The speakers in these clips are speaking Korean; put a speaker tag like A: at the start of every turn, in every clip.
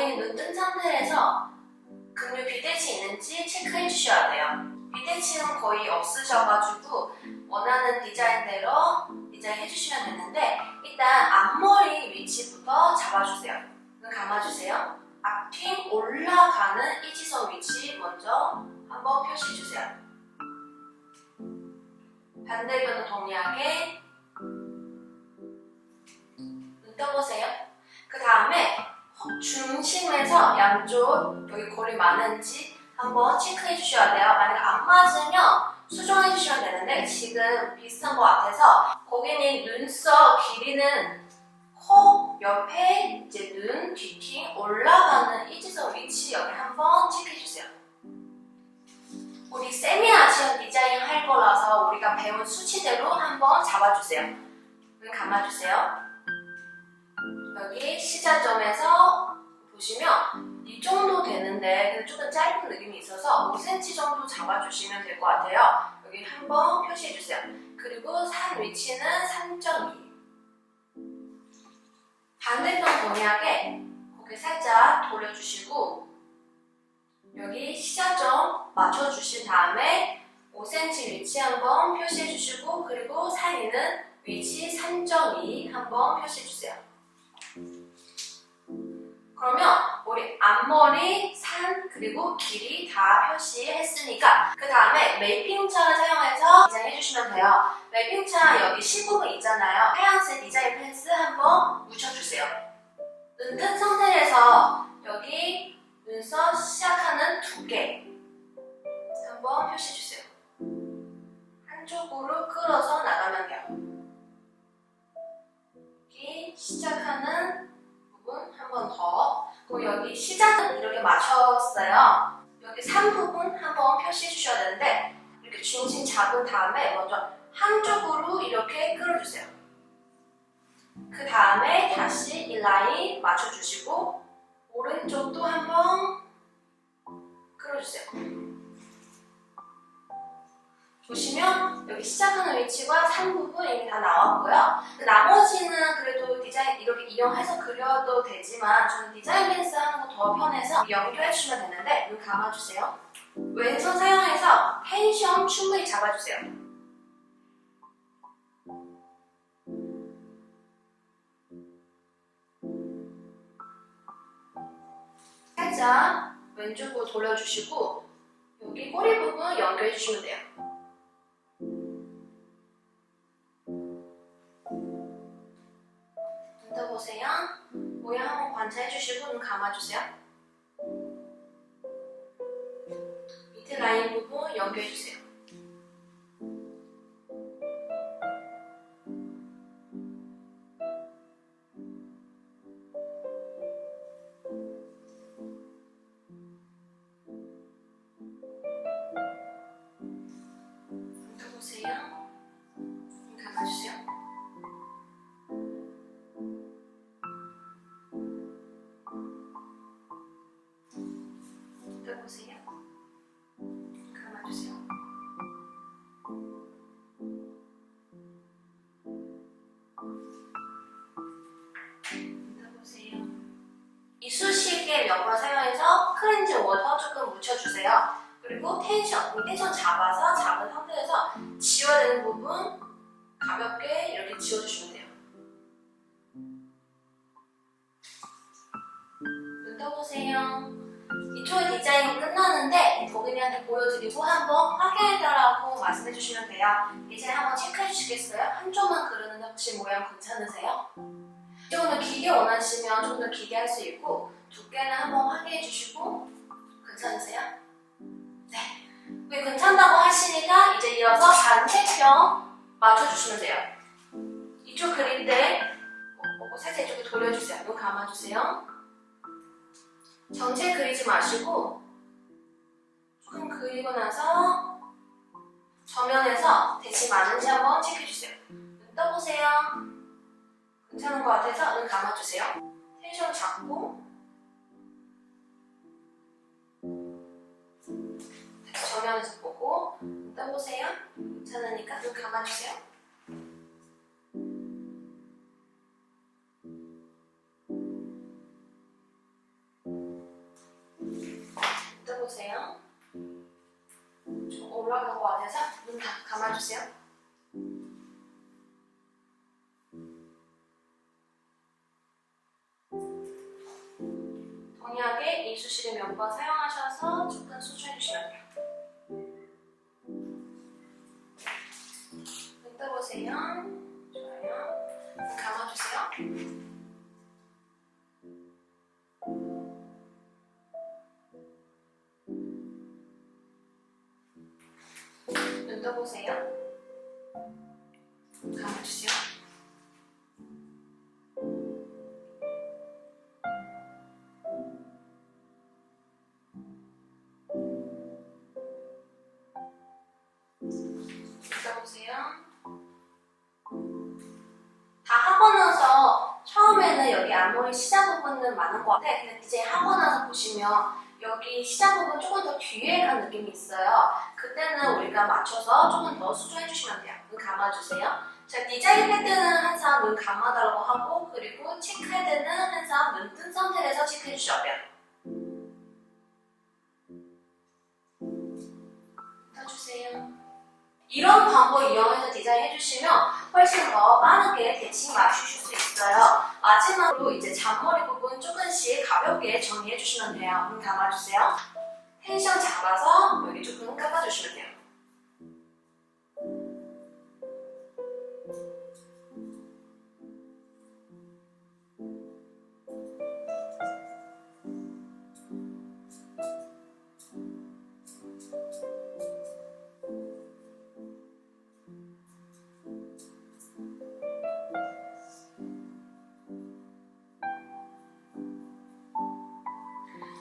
A: 고객님 눈뜬 상태에서 근육 비대치 있는지 체크해 주셔야 돼요. 비대치는 거의 없으셔가지고 원하는 디자인대로 디자인 해주시면 되는데 중심에서 양쪽 여기 거리 많은지 한번 체크해 주셔야 돼요. 만약 안 맞으면 수정해 주시면 되는데 지금 비슷한 것 같아서 고객님 눈썹 길이는 코 옆에 이제 눈 뒤팅 올라가는 일지선 위치 여기 한번 체크해 주세요. 우리 세미 아시안 디자인 할 거라서 우리가 배운 수치대로 한번 잡아주세요. 눈 감아주세요. 여기 시작점에서 보시면 이 정도 되는데 조금 짧은 느낌이 있어서 5cm 정도 잡아주시면 될 것 같아요. 여기 한번 표시해주세요. 그리고 산 위치는 3.2 반대편 동일하게 고개 살짝 돌려주시고 여기 시작점 맞춰주신 다음에 5cm 위치 한번 표시해주시고 그리고 사이는 위치 3.2 한번 표시해주세요. 그러면 우리 앞머리, 산, 그리고 길이 다 표시했으니까 그 다음에 매핑차를 사용해서 디자인 해주시면 돼요. 매핑차 여기 15분 있잖아요. 하얀색 디자인 펜스 한번 묻혀주세요. 눈 뜬 상태에서 여기 눈썹 시작하는 두께 한번 표시해주세요. 한쪽으로 끌어서 나가면 돼요. 여기 시작 이렇게 맞췄어요. 여기 3 부분 한번 표시해 주셔야 되는데 이렇게 중심 잡은 다음에 먼저 한쪽으로 이렇게 끌어주세요. 그 다음에 다시 이 라인 맞춰주시고 오른쪽도 한번 끌어주세요. 보시면 여기 시작하는 위치와 3부분 이미 다 나왔고요. 그 나머지는 그래도 이용해서 그려도 되지만 저는 디자인 펜스 하는 거 더 편해서 연결해 주시면 되는데 눈 감아주세요. 왼손 사용해서 텐션 충분히 잡아주세요. 살짝 왼쪽으로 돌려주시고 여기 꼬리 부분 연결해 주시면 돼요. 보세요. 모양 한번 관찰해 주시고 눈 감아주세요. 밑에 라인 부분 연결해 주세요. 보세요. 이쑤시개 몇 번 사용해서 크렌즈 워터 조금 묻혀주세요. 그리고 텐션, 이 텐션 잡아서 잡은 상태에서 지워야 되는 부분 가볍게 이렇게 지워주시면 돼요. 눈 떠보세요. 이쪽의 디자인 끝났는데 고객님한테 보여드리고 한번 확인해달라고 말씀해 주시면 돼요. 디자인 한번 체크해 주시겠어요? 한 쪽만 그리는데 혹시 모양 괜찮으세요? 더 길게 원하시면 조금 더 길게 할 수 있고 두께는 한번 확인해 주시고 괜찮으세요? 네. 왜 괜찮다고 하시니까 이제 이어서 반대편 맞춰주시면 돼요. 이쪽 그릴 때 살짝 이쪽에 돌려주세요. 눈 감아주세요. 전체 그리지 마시고 조금 그리고 나서 정면에서 대칭 맞는지 한번 체크해주세요. 눈 떠보세요. 괜찮은 것 같아서 눈 감아주세요. 텐션 잡고 다시 정면에서 보고 눈 떠보세요. 괜찮으니까 눈 감아주세요. 떠보세요. 좀 올라간 것 같아서 눈 다 감아주세요. 동일하게 이쑤시개 몇 번 사용하셔서 조금 수축해주시면 돼요. 눈 떠보세요. 좋아요. 눈 감아주세요. 감아주세요. 눈 떠보세요. 다 하고 나서 처음에는 여기 앞머리 시작 부분은 많은 것 같아. 근데 이제 하고 나서 보시면 여기 시작 부분 조금 더 뒤에 간 느낌이 있어요. 그때는 우리가 맞춰서 조금 더 수정해 주시면 돼요. 눈 감아주세요. 자, 디자인 할 때는 항상 눈 감아달라고 하고 그리고 체크할 때는 항상 눈 뜬 상태에서 체크해 주셔야 돼요. 떠주세요. 이런 방법 이용해서 디자인 해 주시면 훨씬 더 빠르게 대칭 맞추실 수 있어요. 마지막으로 이제 잔머리 조금씩 가볍게 정리해 주시면 돼요. 눈 감아주세요. 텐션 잡아서 여기 조금 깎아주시면 돼요.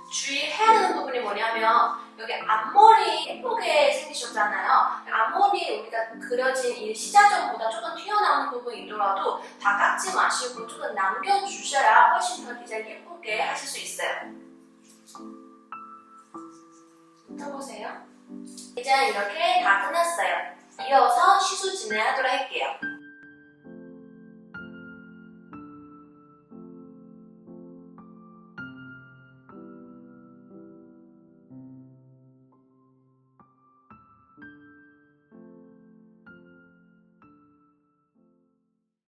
A: 주의해야 되는 부분이 뭐냐면 여기 앞머리 예쁘게 생기셨잖아요. 앞머리 우리가 그려진 이 시자점보다 조금 튀어나오는 부분이 있더라도 다 깎지 마시고 조금 남겨주셔야 훨씬 더 디자인 예쁘게 하실 수 있어요. 떠보세요. 이제 이렇게 다 끝났어요. 이어서 시술 진행하도록 할게요.